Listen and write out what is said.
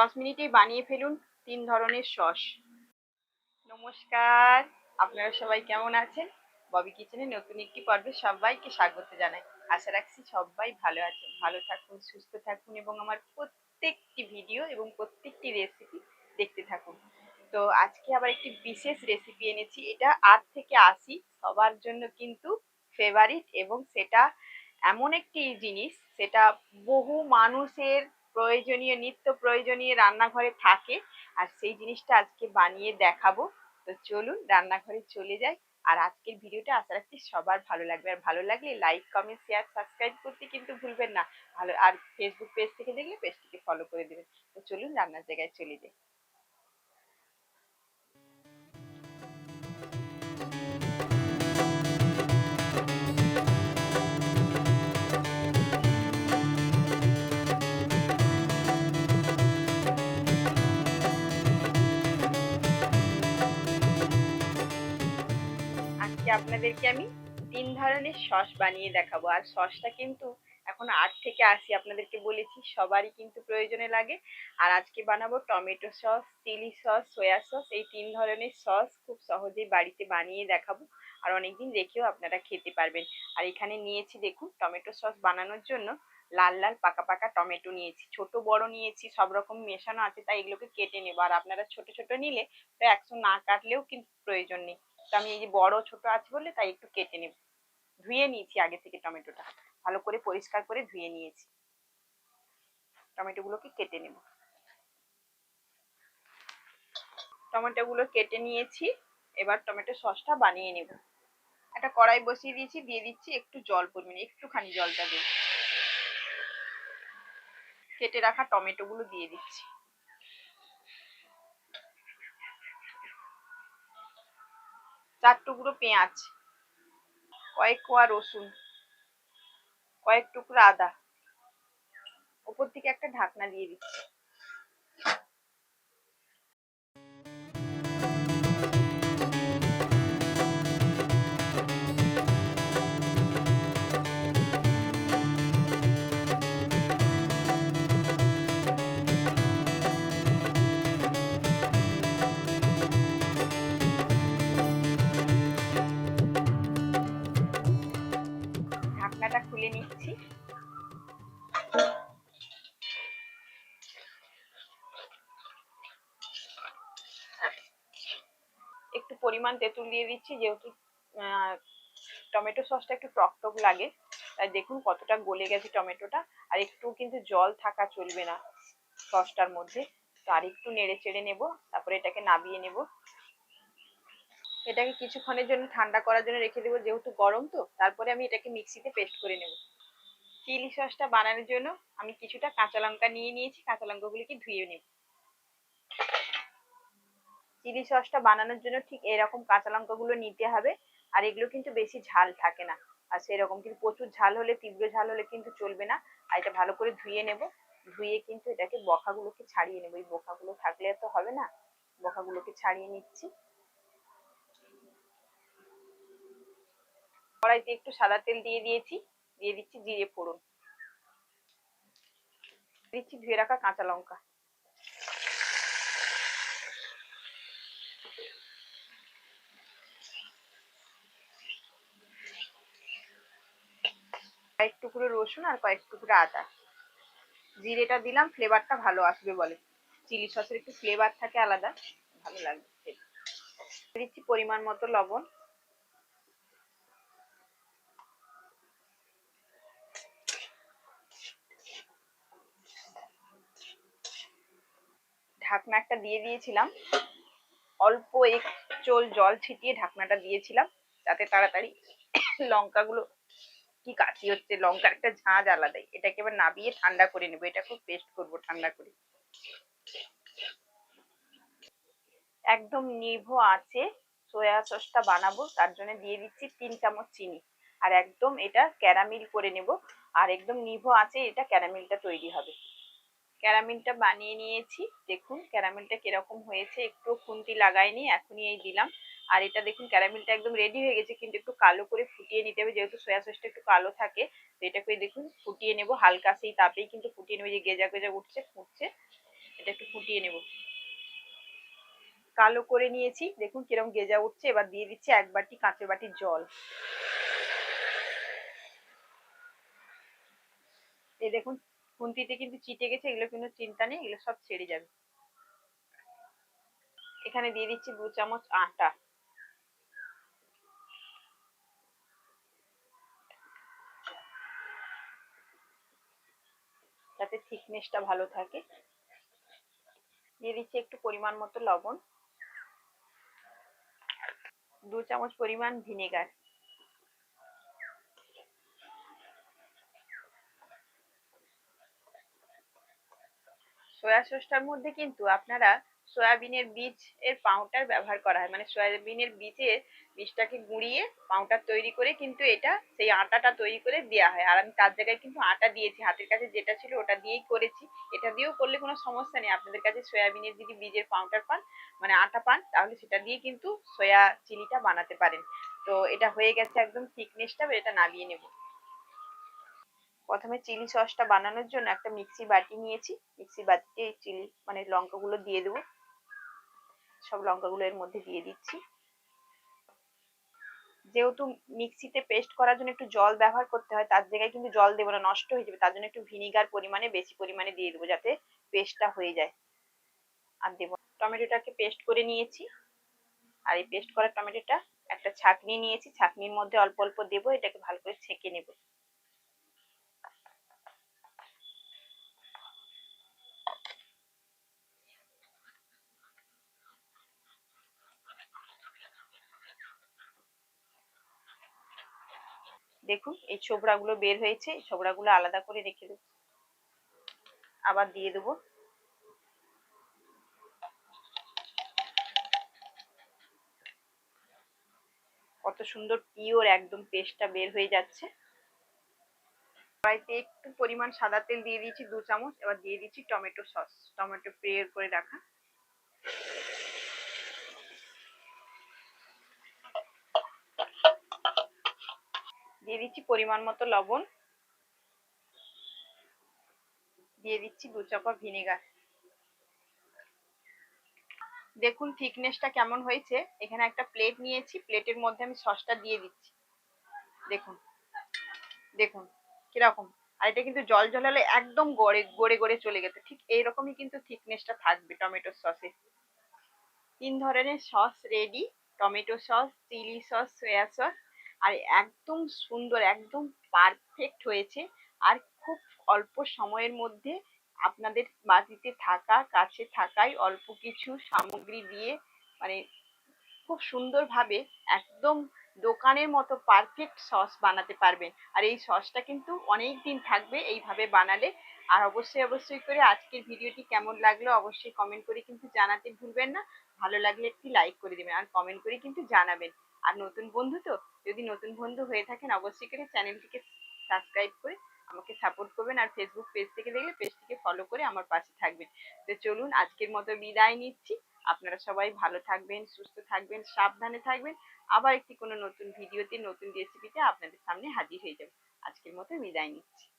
দশ মিনিটেই বানিয়ে ফেলুন তিন ধরনের সস। নমস্কার, আপনারা সবাই কেমন আছেন? ববি কিচেনে নতুন একটি পর্বে সবাইকে স্বাগত জানাই। আশা রাখছি সবাই ভালো আছেন। ভালো থাকুন, সুস্থ থাকুন এবং আমার প্রত্যেকটি ভিডিও এবং প্রত্যেকটি রেসিপি দেখতে থাকুন। তো আজকে আবার একটি বিশেষ রেসিপি এনেছি। এটা আট থেকে আশি, সবার জন্য কিন্তু ফেভারিট এবং সেটা এমন একটি জিনিস, সেটা বহু মানুষের প্রয়োজনীয়, নিত্য প্রয়োজনীয় রান্নাঘরে থাকে। আর সেই জিনিসটা আজকে বানিয়ে দেখাবো। তো চলুন রান্নাঘরে চলে যাই। আর আজকের ভিডিওটা আশা রাখছি সবার ভালো লাগবে। আর ভালো লাগলে লাইক কমেন্ট শেয়ার সাবস্ক্রাইব করতে কিন্তু ভুলবেন না। ভালো আর ফেসবুক পেজ থেকে দেখলে পেজটিকে ফলো করে দেবেন। তো চলুন রান্নার জায়গায় চলে যাই। আজকে আপনাদেরকে আমি তিন ধরনের সস বানিয়ে দেখাবো। আর সসটা কিন্তু এখন আট থেকে আশি আপনাদেরকে বলেছি, সবারই কিন্তু প্রয়োজনে লাগে। আর আজকে বানাবো tomato sauce, chilli sauce, soya sauce, এই তিন ধরনের সস খুব সহজেই বাড়িতে বানিয়ে দেখাবো। আর অনেকদিন রেখেও আপনারা খেতে পারবেন। আর এখানে নিয়েছি দেখুন, টমেটো সস বানানোর জন্য লাল লাল পাকা পাকা টমেটো নিয়েছি। ছোট, বড় নিয়েছি, সব রকম মেশানো আছে, তাই এগুলোকে কেটে নেব। আর আপনারা ছোট ছোট নিলে তো একশো না কাটলেও কিন্তু প্রয়োজন নেই। আমি এই যে বড়, ছোট আছে বলে তাই একটু কেটে নেব। ধুয়ে নিয়েছি আগে থেকে টমেটোটা। ভালো করে পরিষ্কার করে ধুয়ে নিয়েছি। টমেটোগুলোকে কেটে নেব। টমেটোগুলো কেটে নিয়েছি। এবার টমেটো সসটা বানিয়ে নেব। একটা কড়াই বসিয়ে দিয়েছি, দিয়ে দিচ্ছি একটু জল পরিমাণে, একটুখানি জলটা দিই কেটে রাখা টমেটোগুলো দিয়ে দিচ্ছি। চার টুকরো পেঁয়াজ, কয়েক কোয়া রসুন, কয়েক টুকরো আদা, ওপর থেকে একটা ঢাকনা দিয়ে দিচ্ছি। ঢাকনাটা খুলে নিচ্ছি। একটু পরিমাণ তেঁতুল দিয়ে দিচ্ছি, যেহেতু টমেটো সসটা একটু টক টক লাগে দেখুন কতটা গলে গেছে টমেটোটা। আর একটু কিন্তু জল থাকা চলবে না সসটার মধ্যে। তো আর একটু নেড়ে চেড়ে নেব, তারপরে এটাকে নাবিয়ে নেব। এটাকে কিছুক্ষণের জন্য ঠান্ডা করার জন্য রেখে দেবো, যেহেতু গরম তো, তারপরে আমি এটাকে মিক্সিতে পেস্ট করে নেব। চিলি সসটা বানানোর জন্য আমি কিছুটা কাঁচা লঙ্কা নিয়ে নিয়েছি, কাঁচা লঙ্কাগুলিকে ধুয়ে নেব। চিলি সসটা বানানোর জন্য ঠিক এরকম কাঁচা লঙ্কাগুলো নিতে হবে, আর এগুলো কিন্তু বেশি ঝাল থাকে না। আর সেরকম কিন্তু প্রচুর ঝাল হলে, তীব্র ঝাল হলে কিন্তু চলবে না। আর এটা ভালো করে ধুয়ে নেব, ধুয়ে কিন্তু এটাকে বখাগুলোকে ছাড়িয়ে নেব। এই বখাগুলো থাকলে তো হবে না, বখাগুলোকে ছাড়িয়ে নিচ্ছি। কড়াইতে একটু সাদা তেল দিয়ে দিয়েছি, দিয়ে দিচ্ছি জিরে ফোড়ন। দিচ্ছি ধুয়ে রাখা কাঁচা লঙ্কা। কয়েক টুকরো রসুন আর কয়েক টুকরো আদা। জিরেটা দিলাম, ফ্লেভারটা ভালো আসবে বলে। চিলি সসের একটু ফ্লেভার থাকে আলাদা, ভালো লাগবে দিচ্ছি পরিমাণ মতো লবণ। ঢাকনা একটা দিয়ে দিয়েছিলাম। অল্প এক চোল জল ছিটিয়ে ঢাকনাটা দিয়েছিলাম, যাতে তাড়াতাড়ি লঙ্কাগুলো কি কাশি হচ্ছে, লঙ্কার একটা ঝাঁঝ আলাদাই এটাকে এবার নাবিয়ে ঠান্ডা করে নেব। এটা খুব পেস্ট করব ঠান্ডা করে। একদম নিভো আছে। সয়া সসটা বানাবো, তার জন্য দিয়ে দিচ্ছি তিন চামচ চিনি। আর একদম এটা ক্যারামিল করে নেব। আর একদম নিভো আছে, এটা ক্যারামিলটা তৈরি হবে। ক্যারামিলটা বানিয়ে নিয়েছি। দেখুন ক্যারামেলটা কীরকম হয়েছে। একটু খুন্তি লাগাইনি, এখনই এই দিলাম। আর এটা দেখুন ক্যারামেলটা একদম রেডি হয়ে গেছে, কিন্তু একটু কালো করে ফুটিয়ে নিতে হবে। যেহেতু সয়া সসটা একটু কালো থাকে, তো এটাকে দেখুন ফুটিয়ে নেব। হালকা সেই তাপেই কিন্তু ফুটিয়ে নেবে। যে গেজা গেজা উঠছে, ফুটছে, এটা একটু ফুটিয়ে নেব। কালো করে নিয়েছি। দেখুন কিরম গেজা উঠছে। এবার দিয়ে দিচ্ছি এক বাটি কাঁচের বাটি জল। এই দেখুন খুন্তিতে কিন্তু চিটে গেছে, এগুলো কিন্তু চিন্তা নেই, এগুলো সব ছেড়ে যাবে। এখানে দিয়ে দিচ্ছি দু চামচ আটা। যাতে থিকনেসটা ভালো থাকে। দিয়ে দিচ্ছি একটু পরিমাণ মতো লবণ। দু চামচ পরিমাণ ভিনেগার। সয়া সসটার মধ্যে কিন্তু আপনারা সয়াবিনের বীজ এর পাউডার ব্যবহার করা হয়। মানে সয়াবিনের বীজের বীজটাকে গুঁড়িয়ে পাউডার তৈরি করে কিন্তু এটা সেই আটাটা তৈরি করে দেওয়া হয়। আর আমি তার জায়গায় কিন্তু আটা দিয়েছি। হাতের কাছে যেটা ছিল ওটা দিয়েই করেছি। এটা দিয়েও করলে কোনো সমস্যা নেই। আপনাদের কাছে সয়াবিনের যদি বীজের পাউডার পান মানে আটা পান, তাহলে সেটা দিয়ে কিন্তু সয়া চিলিটা বানাতে পারেন। তো এটা হয়ে গেছে একদম থিকনেসটা এটা নামিয়ে নেব। প্রথমে চিলি সসটা বানানোর জন্য একটা মিক্সি বাটি নিয়েছি। মিক্সি বাটিতে চিলি মানে লঙ্কাগুলো দিয়ে দেবো। সব লঙ্কাগুলো এর মধ্যে দিয়ে দিচ্ছি। যেহেতু মিক্সিতে পেস্ট করার জন্য একটু জল ব্যবহার করতে হয়, তার জায়গায় কিন্তু জল দেবো না, নষ্ট হয়ে যাবে। তার জন্য একটু ভিনিগার পরিমাণে, বেশি পরিমাণে দিয়ে দেবো যাতে পেস্টটা হয়ে যায়। আর দেবো টমেটোটাকে পেস্ট করে নিয়েছি। আর এই পেস্ট করা টমেটোটা একটা ছাঁকনি নিয়েছি। ছাঁকনির মধ্যে অল্প অল্প দেবো, এটাকে ভালো করে ছেঁকে নেব। দেখুন, এই ছোবড়াগুলো বের হয়েছে, এই ছোবড়াগুলো আলাদা করে রেখে দেবো। আবার দিয়ে দেবো। কত সুন্দর পিওর একদম পেস্টটা বের হয়ে যাচ্ছে। কড়াইতে একটু পরিমাণ সাদা তেল দিয়ে দিয়েছি, দু চামচ। এবার দিয়ে দিচ্ছি টমেটো সস। টমেটো প্রেয়ার করে রাখা। দিয়ে দিচ্ছি পরিমাণ মতো লবণ। দিয়ে দিচ্ছি দু চাপা ভিনেগার। দেখুন থিকনেসটা কেমন হয়েছে। এখানে একটা প্লেট নিয়েছি, প্লেটের মধ্যে আমি সসটা দিয়ে দিচ্ছি। দেখুন দেখুন কীরকম। আর এটা কিন্তু জল জলালে একদম গড়ে গড়ে গড়ে চলে গেছে। ঠিক এইরকমই কিন্তু থিকনেসটা থাকবে টমেটো সসে। তিন ধরনের sauce ready. Tomato sauce, chilli sauce, soya sauce. আর একদম সুন্দর, একদম পারফেক্ট হয়েছে। আর খুব অল্প সময়ের মধ্যে আপনাদের বাড়িতে থাকা, কাছে থাকাই অল্প কিছু সামগ্রী দিয়ে মানে খুব সুন্দরভাবে একদম দোকানের মতো পারফেক্ট সস বানাতে পারবেন। আর এই সসটা কিন্তু অনেক দিন থাকবে এইভাবে বানালে। আর অবশ্যই অবশ্যই করে আজকের ভিডিওটি কেমন লাগল অবশ্যই কমেন্ট করে কিন্তু জানাতে ভুলবেন না। ভালো লাগলে একটি লাইক করে দেবেন আর কমেন্ট করে কিন্তু জানাবেন। আর নতুন বন্ধু তো যদি নতুন বন্ধু হয়ে থাকেন, অবশ্যই করে চ্যানেলটিকে সাবস্ক্রাইব করে আমাকে সাপোর্ট করবেন আর ফেসবুক পেজ থেকে দেখলে পেজটিকে ফলো করে আমার পাশে থাকবেন। তো চলুন আজকের মতো বিদায় নিচ্ছি। আপনারা সবাই ভালো থাকবেন, সুস্থ থাকবেন, সাবধানে থাকবেন। আবার একটি কোনো নতুন ভিডিওতে নতুন রেসিপিতে আপনাদের সামনে হাজির হয়ে যাবে। আজকের মতো বিদায় নিচ্ছি।